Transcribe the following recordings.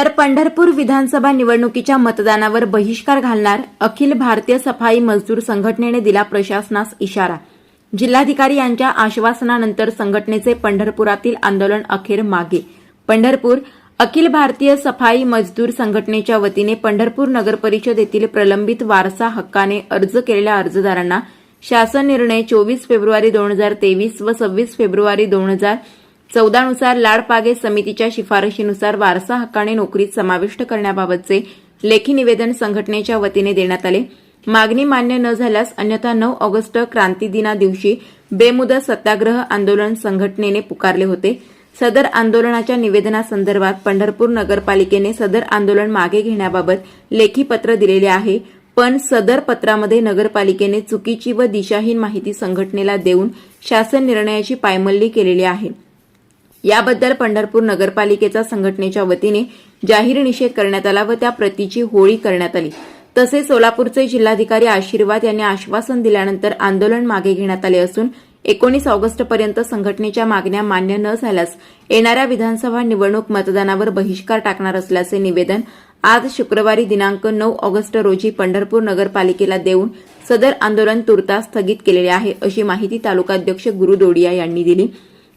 तर पंढरपूर विधानसभा निवडणुकीच्या मतदानावर बहिष्कार घालणार अखिल भारतीय सफाई मजदूर संघटनेने दिला प्रशासनास इशारा. जिल्हाधिकारी यांच्या आश्वासनानंतर संघटनेचे पंढरपुरातील आंदोलन अखेर मागे. पंढरपूर अखिल भारतीय सफाई मजदूर संघटनेच्या वतीने पंढरपूर नगर प्रलंबित वारसा हक्काने अर्ज केलेल्या अर्जदारांना शासन निर्णय चोवीस फेब्रुवारी दोन हजार तेवीस व सव्वीस फेब्रुवारी दोन हजार चौदानुसार लाडपागे समितीच्या शिफारशीनुसार वारसा हक्काने नोकरीत समाविष्ट करण्याबाबतचे लेखी निवेदन संघटनेच्या वतीने देण्यात आले. मागणी मान्य न झाल्यास अन्यथा नऊ ऑगस्ट क्रांती दिना दिवशी बेमुदत सत्याग्रह आंदोलन संघटनेने पुकारले होते. सदर आंदोलनाच्या निवेदनासंदर्भात पंढरपूर नगरपालिकेने सदर आंदोलन मागे घेण्याबाबत लेखी पत्र दिलेले आहे. पण सदर पत्रामध्ये नगरपालिकेने चुकीची व दिशाहीन माहिती संघटनेला देऊन शासन निर्णयाची पायमल्ली केलेली आहे. याबद्दल पंढरपूर नगरपालिकेचा संघटनेच्या वतीने जाहीर निषेध करण्यात आला व त्या प्रतीची होळी करण्यात आली. तसेच सोलापूरचे जिल्हाधिकारी आशीर्वाद यांनी आश्वासन दिल्यानंतर आंदोलन मागे घेण्यात आले असून एकोणीस ऑगस्टपर्यंत संघटनेच्या मागण्या मान्य न झाल्यास येणाऱ्या विधानसभा निवडणूक मतदानावर बहिष्कार टाकणार असल्याचे निवेदन आज शुक्रवारी दिनांक नऊ ऑगस्ट रोजी पंढरपूर नगरपालिकेला देऊन सदर आंदोलन तुर्तास स्थगित केलेले आहे अशी माहिती तालुकाध्यक्ष गुरु दोडिया यांनी दिली.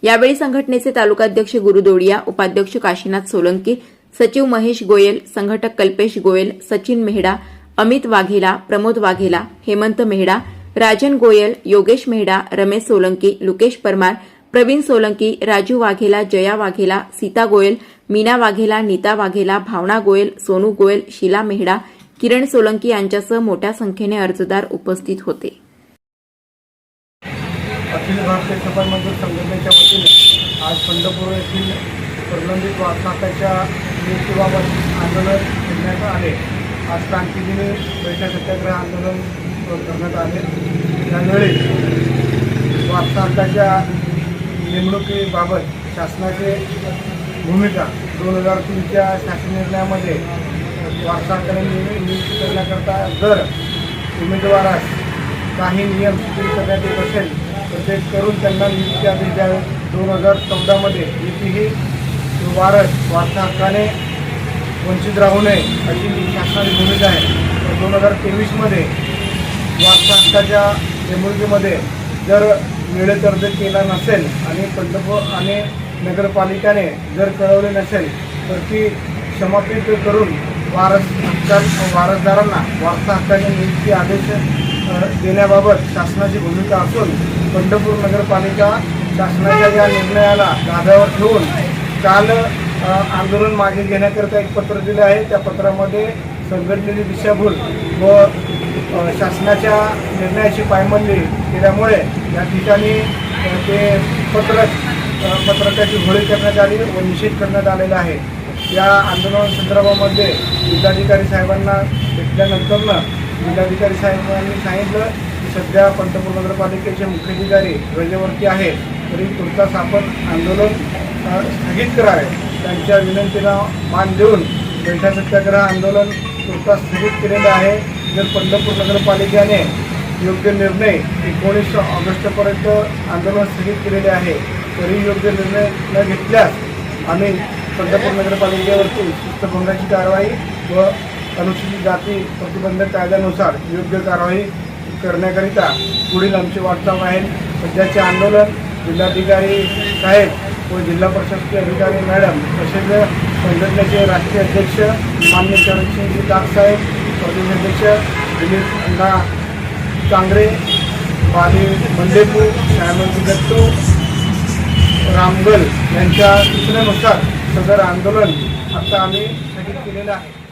यावेळी संघटनेचे तालुकाध्यक्ष गुरु दोडिया उपाध्यक्ष काशीनाथ सोलंकी सचिव महेश गोयल संघटक कल्पेश गोयल सचिन मेहडा अमित वाघेला प्रमोद वाघेला हेमंत मेहडा राजन गोयल योगेश मेहडा रमेश सोलंकी लुकेश परमार प्रवीण सोलंकी राजू वाघेला जया वाघेला सीता गोयल मीना वाघेला नीता वाघेला भावना गोयल सोनू गोयल शीला मेहडा किरण सोलंकी यांच्यासह मोठ्या संख्येने अर्जदार उपस्थित होते. अखिल भारतीय सफाई मजदूर संघटनेच्या वतीने आज पंढरपूर येथील प्रलंबित वारसाच्या नियुक्तीबाबत आंदोलन करण्यात आले. आज क्रांतीदिनी बैठक सत्याग्रह आंदोलन करण्यात आले. त्यावेळी वारसाच्या नेमणुकीबाबत शासनाचे भूमिका दोन हजार तीनच्या शासन निर्णयामध्ये वारसाकडे नियुक्ती करण्याकरता जर उमेदवारास काही नियम शिथिल करण्यात येत असेल तर ते करून त्यांना नियुक्ती आदेश त्या दोन हजार चौदामध्ये ही वारस वारसा हक्काने वंचित राहू नये अशी शासनाची भूमिका आहे. तर दोन हजार तेवीसमध्ये वारसा हक्काच्या नेमणुकीमध्ये जर वेळेत अर्ज केला नसेल आणि पंतप्रधान आणि नगरपालिकाने जर कळवले नसेल तर ती समापित करून वारस हक्का वारसदारांना वारसा हक्काने नियुक्ती आदेश देण्याबाबत शासनाची भूमिका असून पंढरपूर नगरपालिका शासनाच्या या निर्णयाला गाभ्यावर ठेवून काल आंदोलन मागे घेण्याकरता एक पत्र दिलं आहे. त्या पत्रामध्ये संघटनेची दिशाभूल व शासनाच्या निर्णयाची पायमल्ली केल्यामुळे या ठिकाणी ते पत्रक पत्रकाची होळी करण्यात आली व निषेध करण्यात आलेला आहे. या आंदोलनासंदर्भामध्ये जिल्हाधिकारी साहेबांना भेटल्यानंतरनं जिल्हाधिकारी साहेबांनी सांगितलं सध्या पंढरपूर नगरपालिकेचे मुख्याधिकारी रजेवरती आहेत तरी तुर्तास आपण आंदोलन स्थगित करावे. त्यांच्या विनंतीला मान देऊन बैठा सत्याग्रह आंदोलन तुर्तास स्थगित केलेलं आहे. जर पंढरपूर नगरपालिकेने योग्य निर्णय एकोणीस ऑगस्टपर्यंत आंदोलन स्थगित केलेले आहे तरी योग्य निर्णय न घेतल्यास आम्ही पंढरपूर नगरपालिकेवरती शिस्तभंगाची कारवाई व अनुसूचित जाती प्रतिबंधक कायद्यानुसार योग्य कारवाई करण्याकरिता पुढील आमची वाटचाल राहील सध्याचे आंदोलन जिल्हाधिकारी साहेब व जिल्हा प्रशासकीय अधिकारी मॅडम तसेच संघटनेचे राष्ट्रीय अध्यक्ष मान्य चरणसिंहजी दास साहेब प्रदेश अध्यक्ष दिलीप अण्णा चांगरे बाली मंडेपू श्यामंती दत्तू रामगल यांच्या सूचनेनुसार सदर आंदोलन आता आम्ही स्थगित केलेलं आहे.